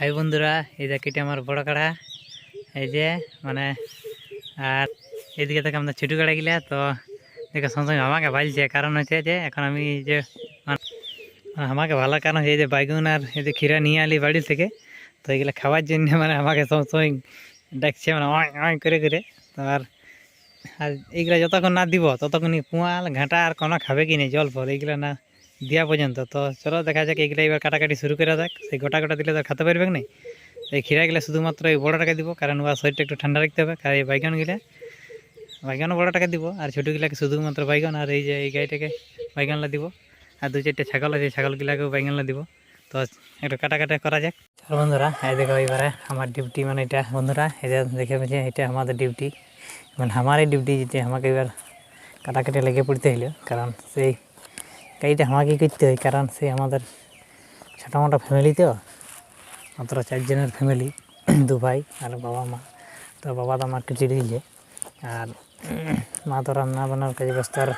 High বন্ধুরা, এই এটা আমার বড় কাড়া। এই যে মানে আর এদিকে থেকে আমরা ছোটো কাড়া গিলা তো দেখে সঙ্গে সঙ্গে আমাকে ভালছে। কারণ হচ্ছে যে, এখন আমি যে মানে আমাকে ভালো কারণ হচ্ছে যে বাইগুন আর এই যে ক্ষীরা নিয়ে আলি বাড়ি থেকে, তো এগুলো খাওয়ার জন্য মানে আমাকে সব সময় ডাকছে মানে অয় অয় করে করে। তো আর আর এইগুলা যতক্ষণ না দিব, ততক্ষণই পুয়াল, ঘাঁটা আর কোনো খাবে কি নেই, জল ফল এইগুলো না দেওয়া পর্যন্ত। তো চলো দেখা যাক এইগুলো এবার কাটাকাটি শুরু করা যাক। সেই গোটা গোটা দিলে তো খেতে পারবে না। এই ক্ষীরাগুলো শুধুমাত্র এই বড়টাকে দিব, কারণ ওর শরীরটা একটু ঠান্ডা রাখতে হবে। কারণ এই বাইগনগুলো বাইগনও বড়টাকে দিব, আর ছোটোগুলাকে শুধুমাত্র বাইগন, আর এই যে এই গাইটাকে বাইগনলা দিব। আর দু চারটে ছাগল আছে ছাগলগুলাকেও বাইগনলা দিব। তো একটু কাটা কাটা করা যাক। চলো বন্ধুরা, এই দেখো এবারে আমার ডিউটি মানে এটা বন্ধুরা এটা দেখে পেয়েছে এটা আমাদের ডিউটি। মানে আমারই ডিউটি যেটা আমাকে এবার কাটাকাটি লেগে পড়তে হইল, কারণ সেই গাড়িটা আমাকে করতে হয়, কারণ সে আমাদের ছোটো ফ্যামিলি তো, মাত্র চারজনের ফ্যামিলি দু ভাই আর বাবা মা। তো বাবা তো আমার কিছু দিয়েছে। আর মা তো রান্না বান্নার কাজে ব্যস্ত, আর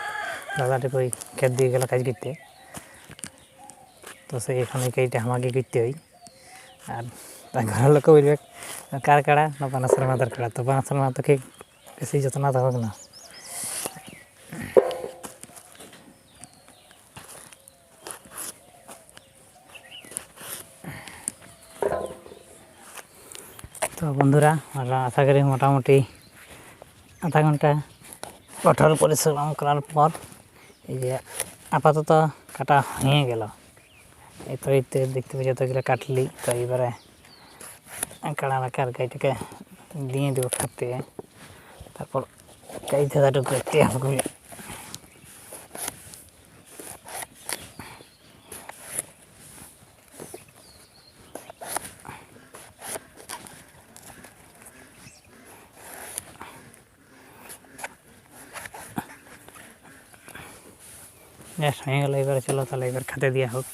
দাদাটিকে ওই খেত দিয়ে গেল কাজ করতে। তো সেই এখানে কাজটা আমাকে করতে হয়। আর তার ঘরের লোক বলবে, কার কাড়া? না বানাসের মাথার কাড়া? তো বানাসের মাথাকে বেশি যত্ন থাকুক না। তো বন্ধুরা আমরা আশা করি মোটামুটি আধা ঘণ্টা কঠোর পরিশ্রম করার পর এই যে আপাতত কাটা হয়ে গেল। এই তো এই দেখতে পাচ্ছি যতগুলো কাটলি, তো এবারে কাড়া রাখে আর গাইটাকে দিয়ে দেবো খাতে তারপর গাই ধাঁধাটুকু করতে হবে গ্যাস হয়ে গেল এবারে চলো তাহলে এবার খাতে দেওয়া হোক।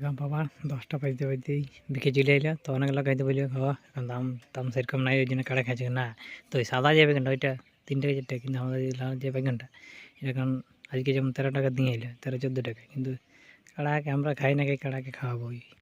দেখলাম বাবা, দশটা বাজতে বাজতেই বিকে চলে এলো। তো অনেক লোক খাইতে বলল খাওয়া এখন দাম দাম সেরকম নাই, ওই জন্য কাড়া খাইছে না। তো ওই সাদা যে বেগুনটা ওইটা তিনটা চারটা কিন্তু আমাদের লাল যে বেগুনটা এখন আজকে যেমন তেরো টাকা দিয়ে এলো, তেরো, চোদ্দ টাকা। কিন্তু কাড়াকে আমরা খাই না খাই কাড়াকে খাওয়াবো